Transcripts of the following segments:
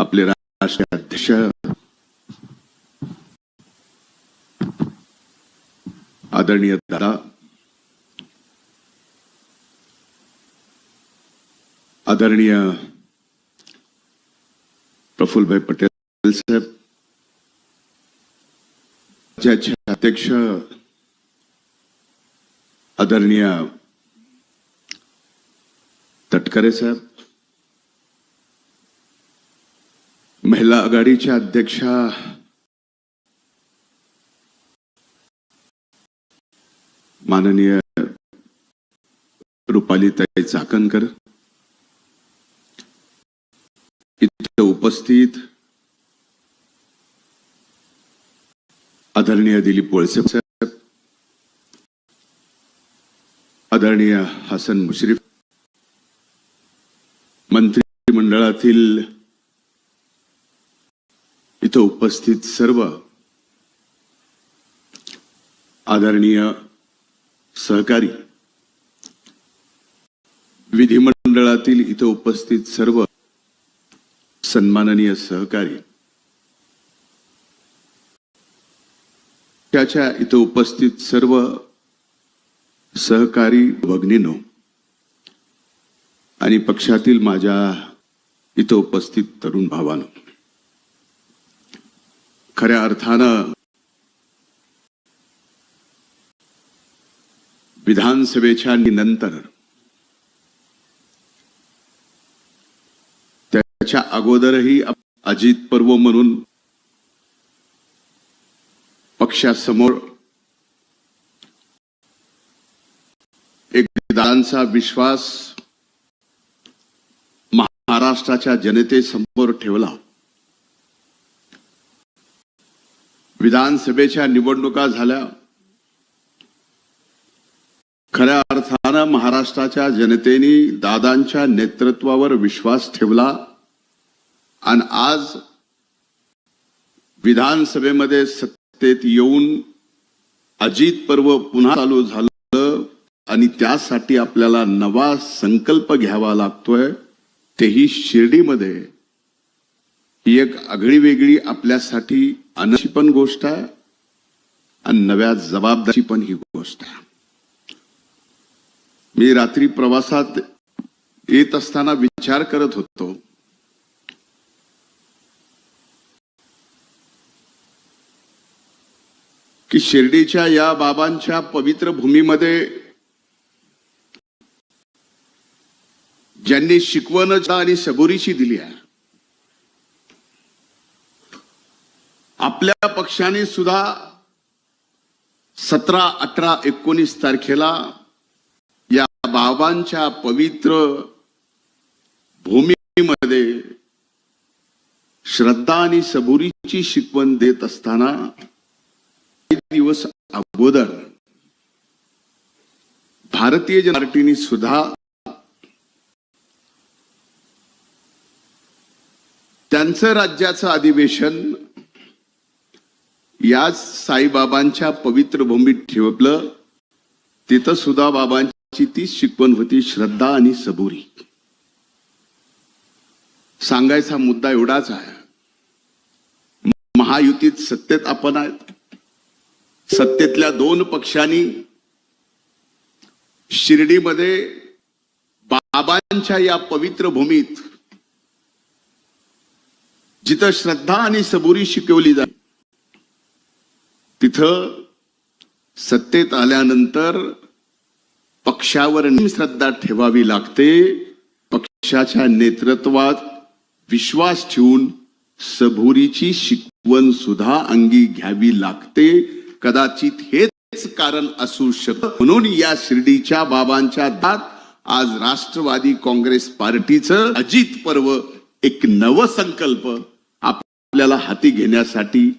आपले राष्ट्रीय अध्यक्ष. आदरणीय दादा. आदरणीय प्रफुल्लभाई पटेल साहेब. राज्याचे अध्यक्ष. आदरणीय तटकरे साहेब. महिला आघाडीच्या अध्यक्षा. माननीय रुपालीताई चाकणकर. इथे उपस्थित आदरणीय दिलीप वळसे साहेब. आदरणीय हसन मुश्रीफ. मंत्रिमंडळातील इथं उपस्थित सर्व आदरणीय सहकारी विधिमंडळातील इथं उपस्थित सर्व सन्माननीय सहकारी त्याच्या इथं उपस्थित सर्व सहकारी भगिनीनो आणि पक्षातील माझ्या इथं उपस्थित तरुण भावानो खऱ्या अर्थानं विधानसभेच्या नंतर त्याच्या अगोदरही अजित पर्व म्हणून पक्षासमोर एक दादांचा विश्वास महाराष्ट्राच्या जनतेसमोर ठेवला. विधानसभेच्या निवडणुका झाल्या. खऱ्या अर्थानं महाराष्ट्राच्या जनतेने दादांच्या नेतृत्वावर विश्वास ठेवला आणि आज विधानसभेमध्ये सत्तेत येऊन अजित पर्व पुन्हा चालू झालं आणि त्यासाठी आपल्याला नवा संकल्प घ्यावा लागतोय. तेही शिर्डीमध्ये. ही एक आगळी वेगळी आपल्यासाठी अनशी पण गोष्ट आहे आणि नव्या जबाबदारी पण ही गोष्ट आहे. मी रात्री प्रवासात येत असताना विचार करत होतो की शिर्डीच्या या बाबांच्या पवित्र भूमीमध्ये ज्यांनी शिकवणच आणि सबुरीची दिली आहे आपल्या पक्षाने सुद्धा सतरा अठरा एकोणीस तारखेला या बाबांच्या पवित्र भूमीमध्ये श्रद्धा आणि सबुरीची शिकवण देत असताना दिवस अगोदर भारतीय जनता पार्टीने सुद्धा त्यांचं राज्याचं अधिवेशन याच साईबाबांच्या पवित्र भूमीत ठेवलं तिथं सुद्धा बाबांची ती शिकवण होती श्रद्धा आणि सबुरी. सांगायचा मुद्दा एवढाच आहे. महायुतीत सत्तेत आपण आहेत. सत्तेतल्या दोन पक्षांनी शिर्डीमध्ये बाबांच्या या पवित्र भूमीत जिथं श्रद्धा आणि सबुरी शिकवली जाते तिथं सत्तेत आल्यानंतर पक्षावर श्रद्धा ठेवावी लागते. पक्षाच्या नेतृत्वात विश्वास ठेवून सबुरीची शिकवण सुद्धा अंगी घ्यावी लागते. कदाचित हेच कारण असू शकत. म्हणून या शिर्डीच्या बाबांच्या दात आज राष्ट्रवादी काँग्रेस पार्टीचं अजित पर्व एक नवसंकल्प आपल्याला हाती घेण्यासाठी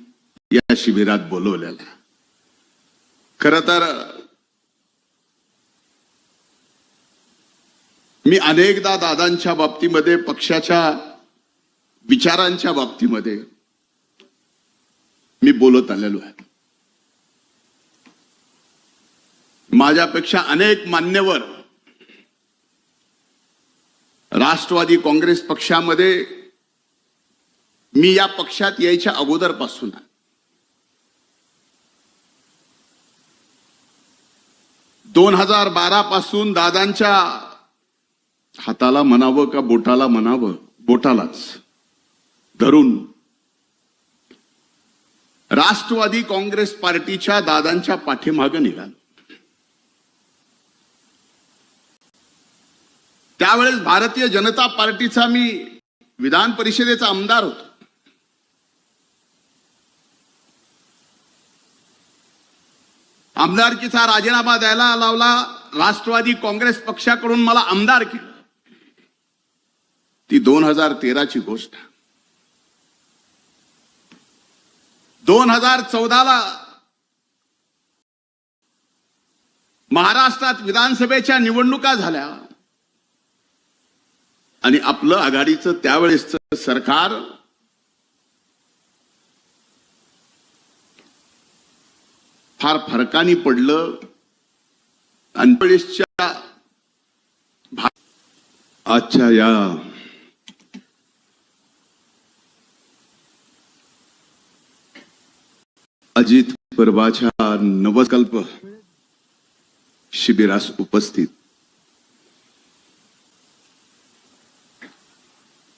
या शिबिरात बोलवलेला खर तर मी अनेकदा दादांच्या बाबतीमध्ये पक्षाच्या विचारांच्या बाबतीमध्ये मी बोलत आलेलो आहे माझ्यापेक्षा अनेक मान्यवर राष्ट्रवादी काँग्रेस पक्षामध्ये मी या पक्षात यायच्या अगोदरपासून आहे. दोन हजार बारा पासून दादांच्या हाताला म्हणावं का बोटाला म्हणावं? बोटालाच. धरून. राष्ट्रवादी काँग्रेस पार्टीच्या दादांच्या पाठीमागं निघाल. त्यावेळेस भारतीय जनता पार्टीचा मी विधान परिषदेचा आमदार होतो. आमदारकीचा राजीनामा द्यायला लावला राष्ट्रवादी काँग्रेस पक्षाकडून मला आमदार केलं ती दोन हजार तेराची गोष्ट. दोन हजार चौदाला महाराष्ट्रात विधानसभेच्या निवडणुका झाल्या. आणि आपलं आघाडीचं त्यावेळेसचं सरकार फार फरकाने पडलं. आणि आजच्या या अजित परबाच्या नवकल्प शिबिरास उपस्थित.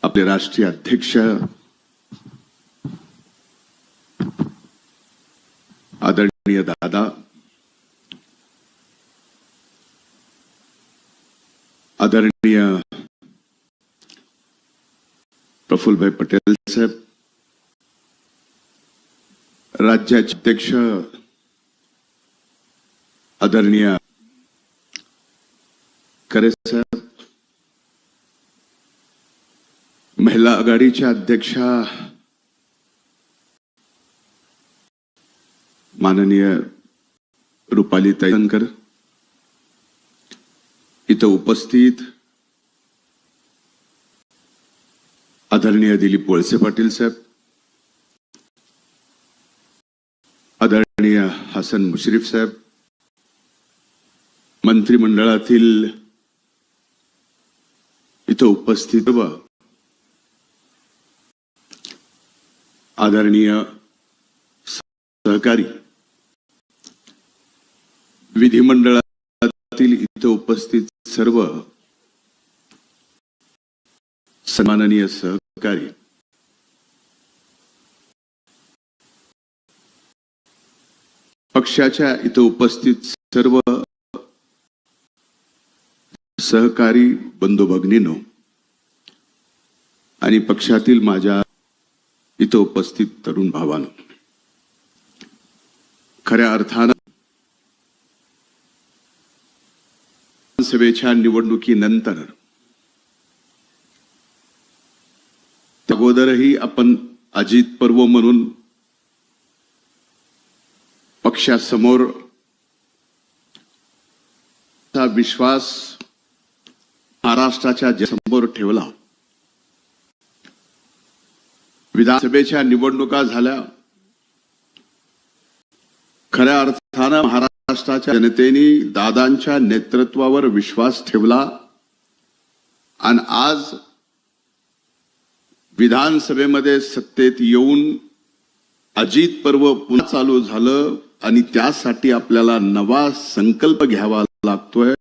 आपले राष्ट्रीय अध्यक्ष आदरणीय दादा आदरणीय प्रफुल्लभाई पटेल साहेब राज्याचे अध्यक्ष आदरणीय करे साहेब महिला आघाडीच्या अध्यक्षा माननीय रुपाली तैलंकर इथं उपस्थित आदरणीय दिलीप वळसे पाटील साहेब आदरणीय हसन मुश्रीफ साहेब मंत्रिमंडळातील इथं उपस्थित व आदरणीय सहकारी विधिमंडळातील इथं उपस्थित सर्व सन्माननीय सहकारी पक्षाच्या इथं उपस्थित सर्व सहकारी बंधू भगिनीनो आणि पक्षातील माझ्या इथं उपस्थित तरुण भावानो खऱ्या अर्थानं विधानसभेच्या निवडणुकीनंतर अगोदरही आपण अजित पर्व म्हणून पक्षासमोर चा विश्वास महाराष्ट्राच्या समोर ठेवला. विधानसभेच्या निवडणुका झाल्या. खऱ्या अर्थानं महाराष्ट्राच्या जनतेने दादांच्या नेतृत्वावर विश्वास ठेवला आणि आज विधानसभेमध्ये सत्तेत येऊन अजित पर्व पुन्हा चालू झालं आणि त्यासाठी आपल्याला नवा संकल्प घ्यावा लागतोय.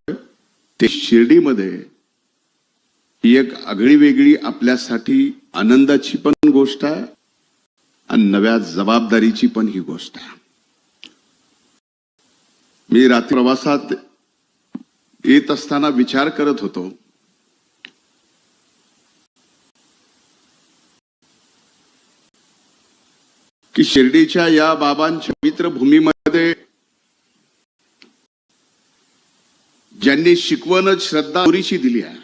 ते शिर्डीमध्ये ही एक आगळी वेगळी आपल्यासाठी आनंदाची पण गोष्ट आहे आणि नव्या जबाबदारीची पण ही गोष्ट आहे. मी रात्री प्रवासात येत असताना विचार करत होतो. की शिर्डीच्या या बाबांच्या मित्रभूमीमध्ये ज्यांनी शिकवणच श्रद्धा पुरीची दिली आहे.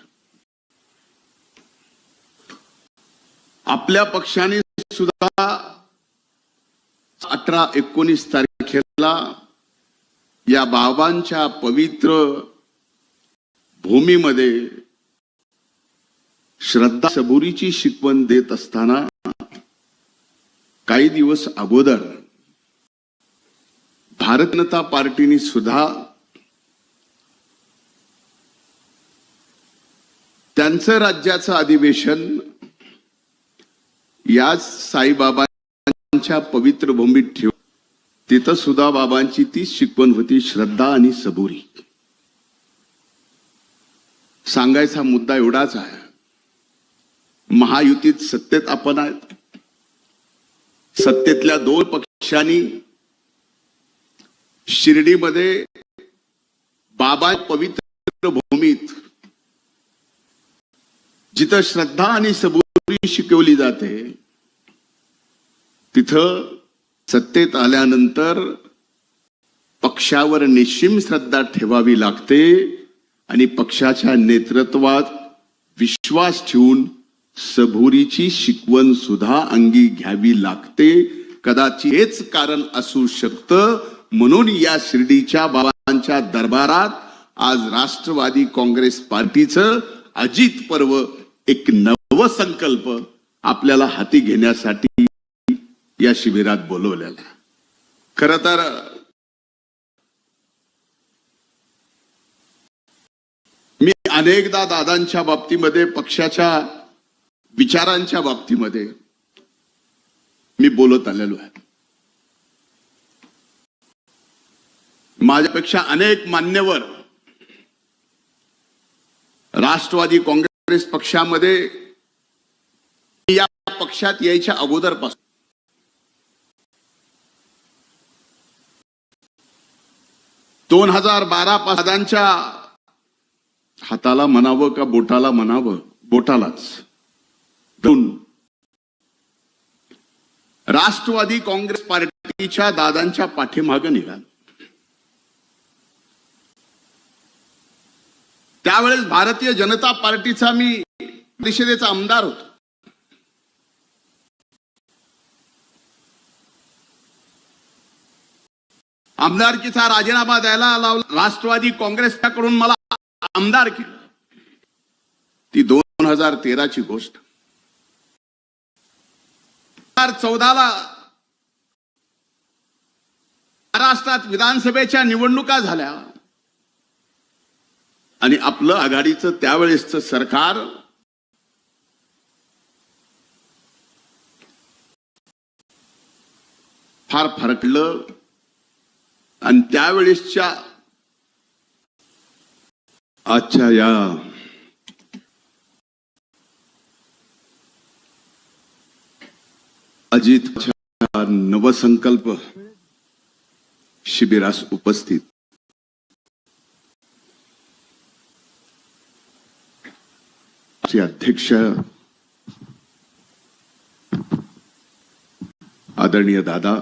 आपल्या पक्षाने सुद्धा अठरा एकोणीस तारखेला या बाबांच्या पवित्र भूमीमध्ये श्रद्धा सबुरीची शिकवण देत असताना काही दिवस अगोदर भारत जनता पार्टीने सुद्धा त्यांचं राज्याचं अधिवेशन याच साईबाबांच्या पवित्र भूमीत ठेव तिथं सुद्धा बाबांची तीच शिकवण होती श्रद्धा आणि सबुरी. सांगायचा मुद्दा एवढाच आहे. महायुतीत सत्तेत आपण आहेत सत्तेतल्या दोन पक्षांनी शिर्डीमध्ये बाबा पवित्र भूमीत जिथं श्रद्धा आणि सबुरी शिकवली जाते तिथं सत्तेत आल्यानंतर पक्षावर निश्चिम श्रद्धा ठेवावी लागते आणि पक्षाच्या नेतृत्वात विश्वास ठेवून सबुरीची शिकवण सुद्धा अंगी घ्यावी लागते. कदाचित हेच कारण असू शकतं. म्हणून या शिर्डीच्या बाबांच्या दरबारात आज राष्ट्रवादी काँग्रेस पार्टीचं अजित पर्व एक नवसंकल्प आपल्याला हाती घेण्यासाठी या शिबिरात बोलवलेला. खर तर मी अनेकदा दादांच्या बाबतीमध्ये पक्षाच्या विचारांच्या बाबतीमध्ये मी बोलत आलेलो आहे. माझ्यापेक्षा अनेक मान्यवर राष्ट्रवादी काँग्रेस पक्षामध्ये या पक्षात यायच्या अगोदरपासून दोन हजार बारा पादांच्या हाताला म्हणावं का बोटाला म्हणावं? बोटालाच. दोन. राष्ट्रवादी काँग्रेस पार्टीच्या दादांच्या पाठीमागं निघाल. त्यावेळेस भारतीय जनता पार्टीचा मी परिषदेचा आमदार होतो. आमदारकीचा राजीनामा द्यायला लावला. राष्ट्रवादी काँग्रेसकडून मला आमदार केलं ती दोन हजार तेराची गोष्ट. चौदाला महाराष्ट्रात विधानसभेच्या निवडणुका झाल्या. आणि आपलं आघाडीचं त्यावेळेसचं सरकार फार फरकलं. आणि त्यावेळेसच्या आजच्या या अजित नवसंकल्प शिबिरास उपस्थित. चे अध्यक्ष आदरणीय दादा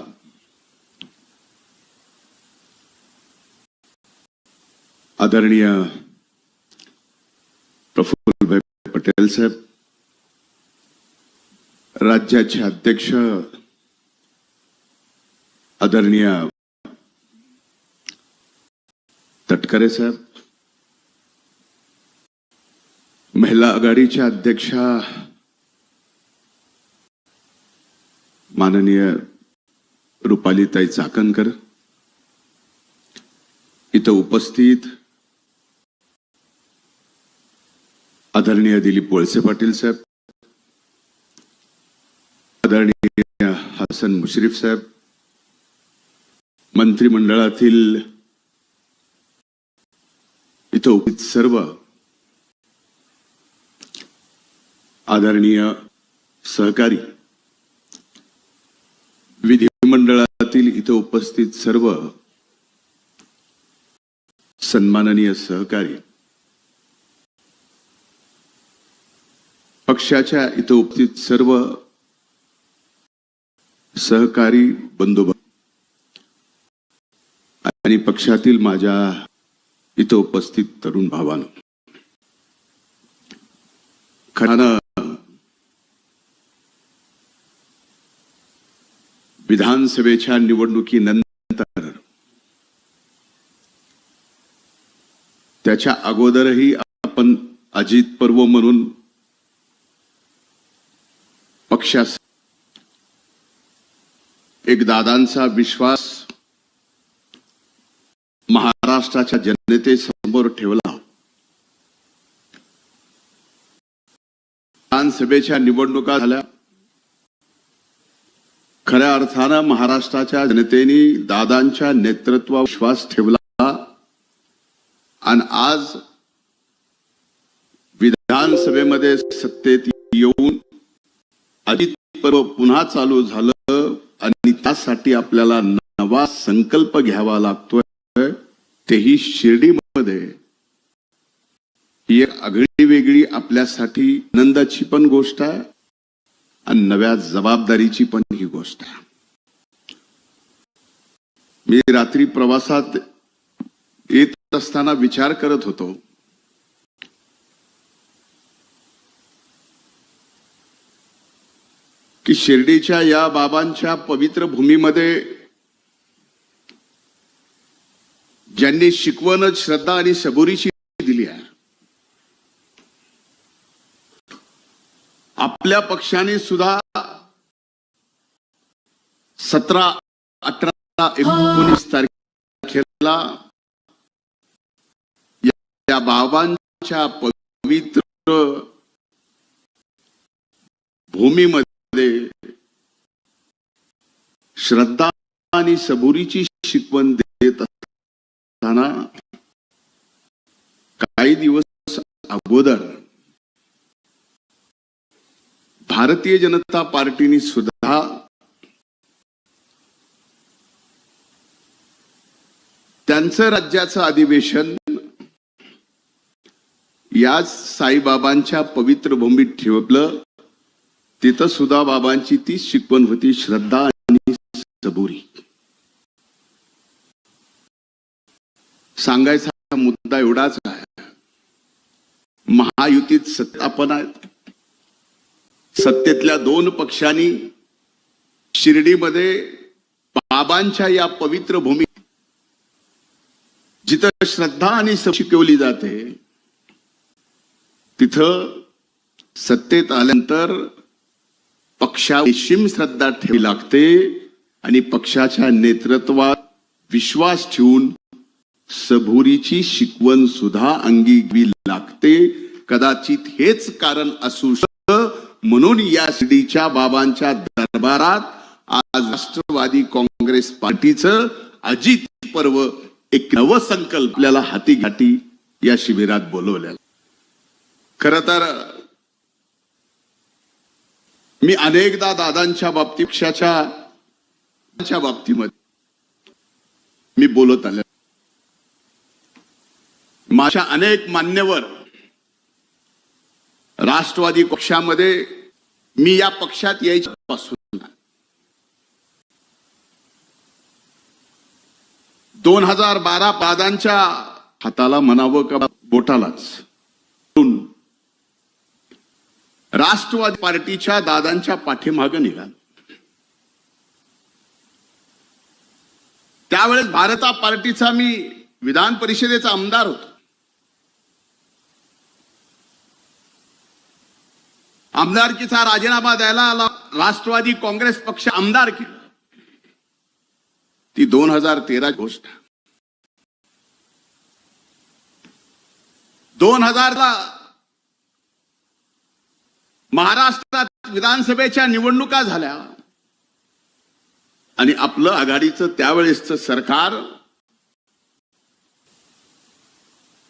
आदरणीय प्रफुल्लभाई पटेल साहेब राज्याचे अध्यक्ष आदरणीय तटकरे साहेब महिला आघाडीच्या अध्यक्षा माननीय रुपालीताई चाकणकर इथं उपस्थित आदरणीय दिलीप वळसे पाटील साहेब आदरणीय हसन मुश्रीफ साहेब मंत्रिमंडळातील इथं उपस्थित सर्व आदरणीय सहकारी विधिमंडळातील इथं उपस्थित सर्व सन्माननीय सहकारी पक्षाच्या इथं उपस्थित सर्व सहकारी बंदोबस्त आणि पक्षातील माझ्या इथं उपस्थित तरुण भावानं खरानं विधानसभेच्या निवडणुकीनंतर त्याच्या अगोदरही आपण अजित पर्व म्हणून पक्षास. एक दादांचा विश्वास महाराष्ट्राच्या जनतेसमोर ठेवला. विधानसभेच्या निवडणुका झाल्या. खऱ्या अर्थानं महाराष्ट्राच्या जनतेने दादांच्या नेतृत्वावर विश्वास ठेवला. आणि आज विधानसभेमध्ये सत्तेत येऊन अजित पर्व पुन्हा चालू झालं आणि त्यासाठी आपल्याला नवा संकल्प घ्यावा लागतोय. तेही शिर्डीमध्ये. ही एक आगळी वेगळी आपल्यासाठी आनंदाची पण गोष्ट आहे आणि नव्या जबाबदारीची पण ही गोष्ट आहे. मी रात्री प्रवासात येत असताना विचार करत होतो. की शिर्डीच्या या बाबांच्या पवित्र भूमीमध्ये ज्यांनी शिकवणच श्रद्धा आणि सबुरीची दिली आहे. आपल्या पक्षाने सुद्धा सतरा अठरा एकोणीस तारखेला या- या बाबांच्या पवित्र भूमीमध्ये श्रद्धा आणि सबुरीची शिकवण देत असताना काही दिवस अगोदर भारतीय जनता पार्टीने सुद्धा त्यांचं राज्याचं अधिवेशन याच साईबाबांच्या पवित्र भूमीत ठेवलं. तिथं सुद्धा बाबांची ती शिकवण होती श्रद्धा सबुरी सांगायचा मुद्दा एवढाच आहे. महायुतीत सत्तापन आहेत सत्तेतल्या दोन पक्षांनी शिर्डीमध्ये बाबांच्या या पवित्र भूमी जिथं श्रद्धा आणि शिकवली जाते तिथं सत्तेत आल्यानंतर पक्षाविषयी श्रद्धा ठेवी लागते. आणि पक्षाच्या नेतृत्वात विश्वास ठेवून सबुरीची शिकवण सुद्धा अंगी लागते. कदाचित हेच कारण असू शकतं. म्हणून या सीडीच्या बाबांच्या दरबारात आज राष्ट्रवादी काँग्रेस पार्टीचं अजित पर्व एक नवसंकल्प आपल्याला हाती घाटी या शिबिरात बोलवल्या खर तर मी अनेकदा दादांच्या बाबतीत पक्षाच्या च्या बाबतीमध्ये मी बोलत आले. माझ्या अनेक मान्यवर राष्ट्रवादी पक्षामध्ये मी या पक्षात यायच्यापासून दोन हजार बारा पादांच्या हाताला म्हणावं का बोटालाच. राष्ट्रवादी पार्टीच्या दादांच्या पाठीमागं निघाल. त्यावेळेस भारता पार्टीचा मी विधान परिषदेचा आमदार होतो. आमदारकीचा राजीनामा द्यायला आला राष्ट्रवादी काँग्रेस पक्ष आमदार केलं. ती दोन हजार तेरा गोष्ट दोन हजारला महाराष्ट्रात विधानसभेच्या निवडणुका झाल्या. आणि आपलं आघाडीचं त्यावेळेसचं सरकार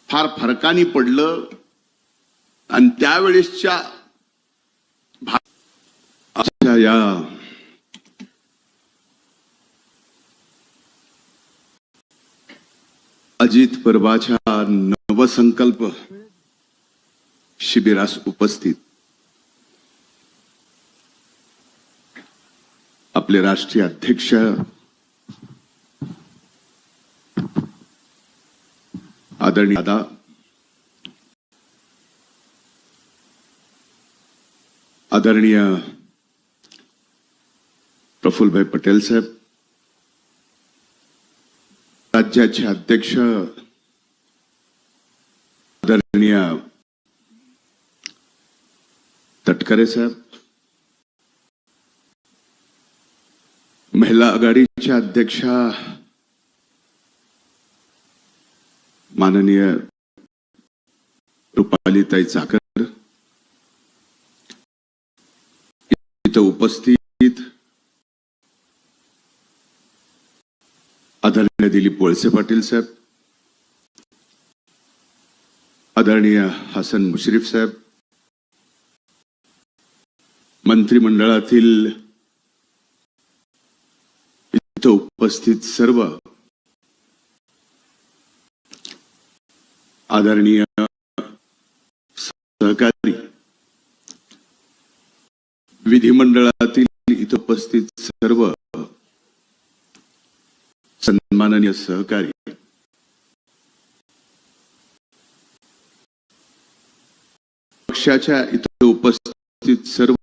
फार फरकाने पडलं आणि त्यावेळेसच्या अशा या अजित पर्वाच्या नवसंकल्प शिबिरास उपस्थित. आपले राष्ट्रीय अध्यक्ष. आदरणीय दादा. आदरणीय प्रफुल्लभाई पटेल साहेब. राज्याचे अध्यक्ष. आदरणीय तटकरे साहेब. महिला आघाडीच्या अध्यक्षा माननीय रुपालीताई चाकर इथं उपस्थित आदरणीय दिलीप वळसे पाटील साहेब आदरणीय हसन मुश्रीफ साहेब मंत्रिमंडळातील इथं उपस्थित सर्व आदरणीय सहकारी विधिमंडळातील इथं उपस्थित सर्व सन्माननीय सहकारी पक्षाच्या इथं उपस्थित सर्व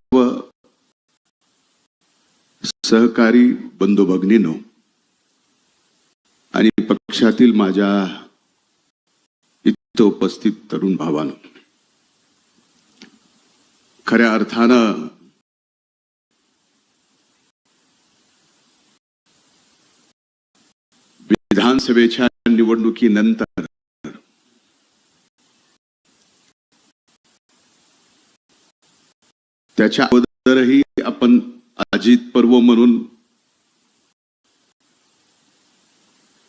सहकारी बंधू भगिनीनो आणि पक्षातील माझ्या इथं उपस्थित तरुण भावानो खऱ्या अर्थानं विधानसभेच्या निवडणुकीनंतर त्याच्या अगोदरही आपण अजित पर्व म्हणून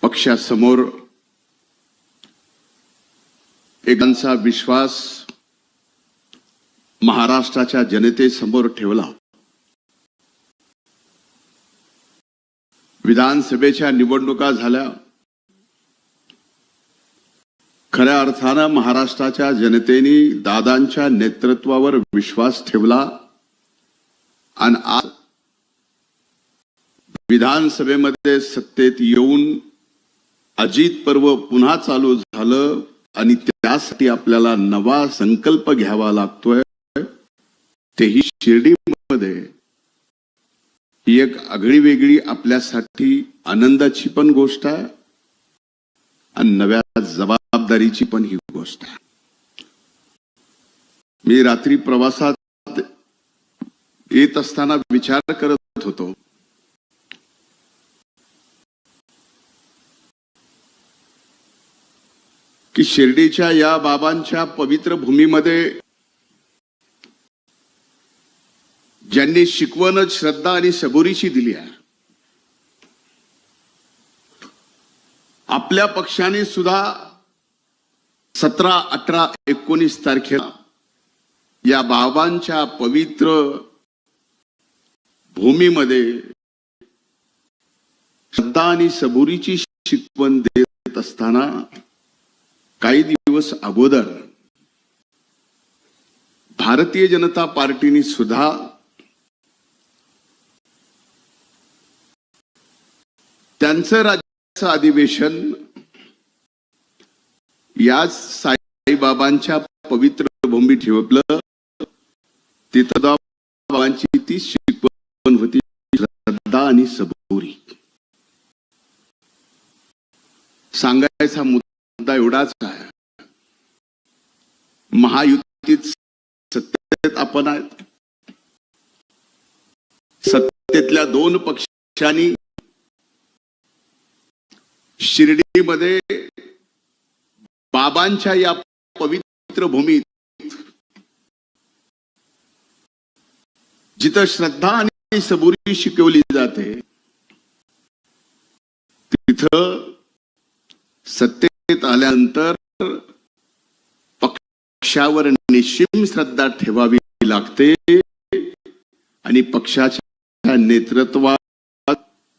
पक्षासमोर एकांचा विश्वास महाराष्ट्राच्या जनतेसमोर ठेवला. विधानसभेच्या निवडणुका झाल्या. खऱ्या अर्थानं महाराष्ट्राच्या जनतेने दादांच्या नेतृत्वावर विश्वास ठेवला. आणि आज विधानसभेमध्ये सत्तेत येऊन अजित पर्व पुन्हा चालू झालं आणि त्यासाठी आपल्याला नवा संकल्प घ्यावा लागतोय तेही शिर्डीमध्ये. ही एक आगळी वेगळी आपल्यासाठी आनंदाची पण गोष्ट आहे आणि नव्या जबाबदारीची पण ही गोष्ट आहे. मी रात्री प्रवासात येत असताना विचार करत होतो की शिर्डीच्या या बाबांच्या पवित्र भूमीमध्ये ज्यांनी शिकवणच श्रद्धा आणि सबुरीची दिली आहे. आपल्या पक्षाने सुद्धा सतरा अठरा एकोणीस तारखेला या बाबांच्या पवित्र भूमीमध्ये श्रद्धा आणि सबुरीची शिकवण देत असताना काही दिवस अगोदर भारतीय जनता पार्टीने सुद्धा त्यांचं राज्याचं अधिवेशन याच साईबाबांच्या पवित्र भूमी ठेवलं. तिथं बाबांची ती शिकवण होती श्रद्धा आणि सबोरी. सांगायचा मुद्दा एवढाच आहे. महायुतीत सत्तेत आपण आहेत. सत्तेतल्या दोन पक्षांनी शिर्डीमध्ये बाबांच्या या पवित्र भूमीत जिथं श्रद्धा आणि सबुरी शिकवली जाते तिथं सत्तेत आल्यानंतर पक्षावर निश्चिम श्रद्धा ठेवावी लागते आणि पक्षाच्या नेतृत्वात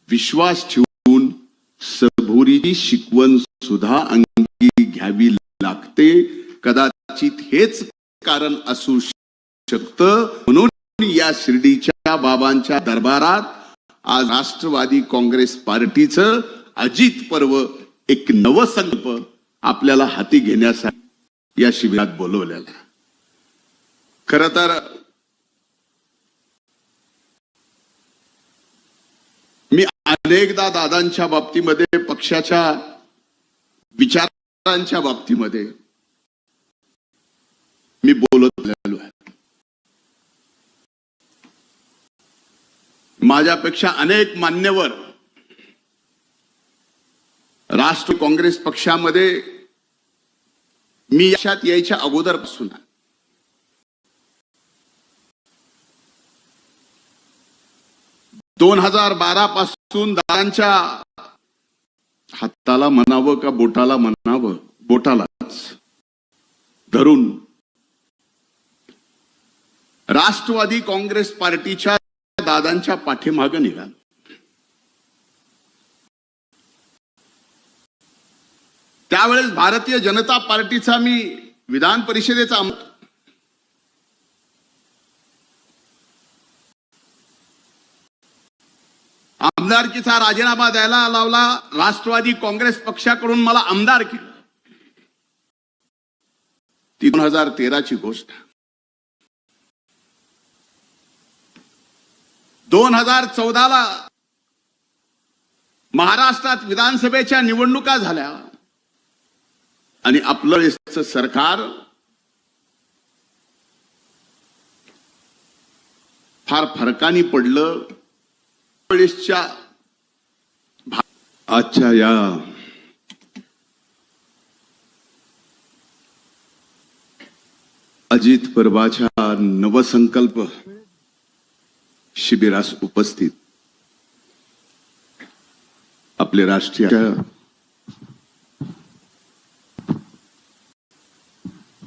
विश्वास ठेवून सबुरीची शिकवण सुद्धा अंगी घ्यावी लागते. कदाचित हेच कारण असू शकतं. म्हणून या शिर्डीच्या बाबांच्या दरबारात आज राष्ट्रवादी काँग्रेस पार्टीचं अजित पर्व एक नवसंकल्प आपल्याला हाती घेण्यासाठी या शिबिरात बोलवलेला. खर तर मी अनेकदा दादांच्या बाबतीमध्ये पक्षाच्या विचारांच्या बाबतीमध्ये मी बोलत आहे. माझ्यापेक्षा अनेक मान्यवर राष्ट्र काँग्रेस पक्षामध्ये मी यशात यायच्या अगोदरपासून. दोन हजार बारा पासून दादांच्या हाताला म्हणावं का बोटाला म्हणावं? बोटालाच. धरून. राष्ट्रवादी काँग्रेस पार्टीच्या दादांच्या पाठीमागं निघाल. त्यावेळेस भारतीय जनता पार्टीचा मी विधान परिषदेचा आमदारकीचा राजीनामा द्यायला लावला राष्ट्रवादी काँग्रेस पक्षाकडून मला आमदार केलं ती दोन हजार तेराची गोष्ट दोन हजार चौदाला महाराष्ट्रात विधानसभेच्या निवडणुका झाल्या. आणि आपलं सरकार फार फरकाने पडलं. वेळेसच्या आजच्या या अजित परबाच्या नवसंकल्प शिबिरास उपस्थित. आपले राष्ट्रीय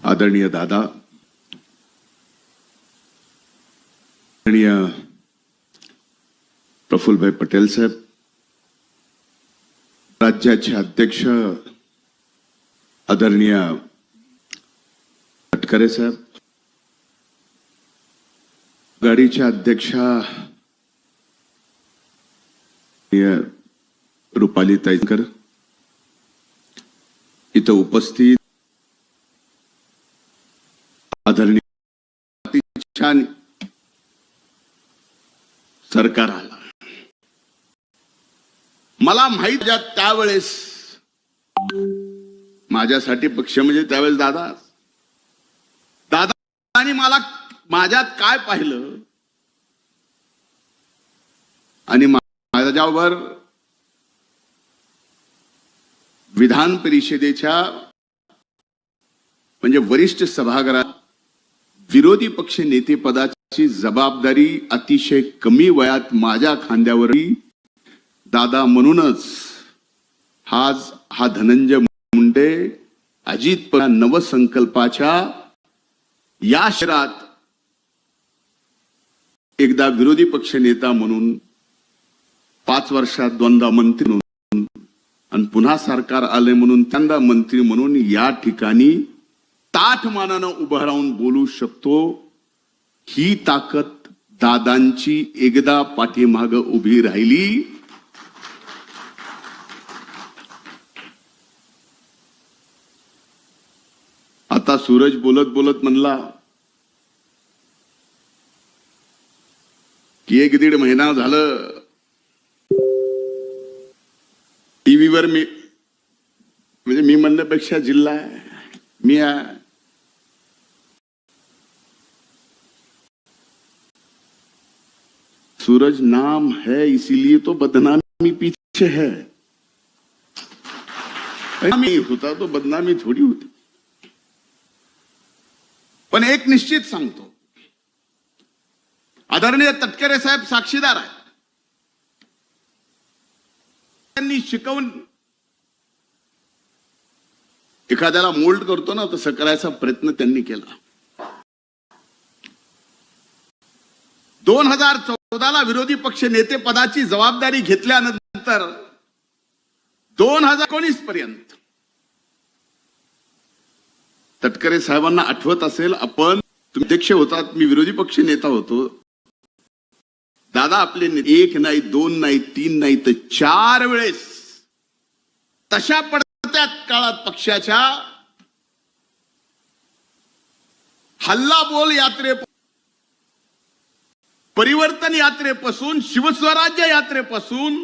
आदरणीय दादा आदरणीय प्रफुल्लभाई पटेल साहेब राज्याचे अध्यक्ष आदरणीय तटकरे साहेब गाडीच्या अध्यक्षा रुपाली ताईकर इथं उपस्थित आदरणीय सरकार आला. मला माहीत त्यावेळेस माझ्यासाठी पक्ष म्हणजे त्यावेळेस दादा. दादानी मला माझ्यात काय पाहिलं? आणि मा- माझ्यावर विधान परिषदेच्या म्हणजे वरिष्ठ सभागृहात विरोधी पक्ष नेतेपदाची जबाबदारी अतिशय कमी वयात माझ्या खांद्यावर दादा म्हणूनच हाच हा धनंजय मुंडे अजित पवार नवसंकल्पाच्या या शहरात एकदा विरोधी पक्ष नेता म्हणून पाच वर्षात दोनदा मंत्री म्हणून आणि पुन्हा सरकार आले म्हणून त्यांना मंत्री म्हणून या ठिकाणी ताठ मानानं उभं राहून बोलू शकतो ही ताकद दादांची एकदा पाठीमाग उभी राहिली आता सूरज बोलत बोलत म्हणला की एक दीड महिना झालं टीव्हीवर मी म्हणजे मी म्हणण्यापेक्षा जिल्हा आहे. मी आहे. सूरज नाम है, इसीलिए तो बदनामी पीछे है। होता तो बदनामी थोडी होती। पण एक निश्चित सांगतो। आदरणीय तटकरे साहेब साक्षीदार आहेत। त्यांनी शिकवून एखाद्याला मोल्ड करतो ना, तसं करायचा प्रयत्न त्यांनी केला. दोन हज़ार चौदाला विरोधी पक्ष नेते पदाची जबाबदारी घेतल्यानंतर दोन हजार एकोणीस पर्यंत तटकरे साहेबांना आठवत असेल आपण तुम्ही अध्यक्ष होतात मी विरोधी पक्ष नेता होतो. दादा आपले एक नाही दोन नाही तीन नाही तर चार वेळेस तशा पडत्या काळात पक्षाच्या हल्ला बोल यात्रे परिवर्तन यात्रेपासून शिवस्वराज्य यात्रेपासून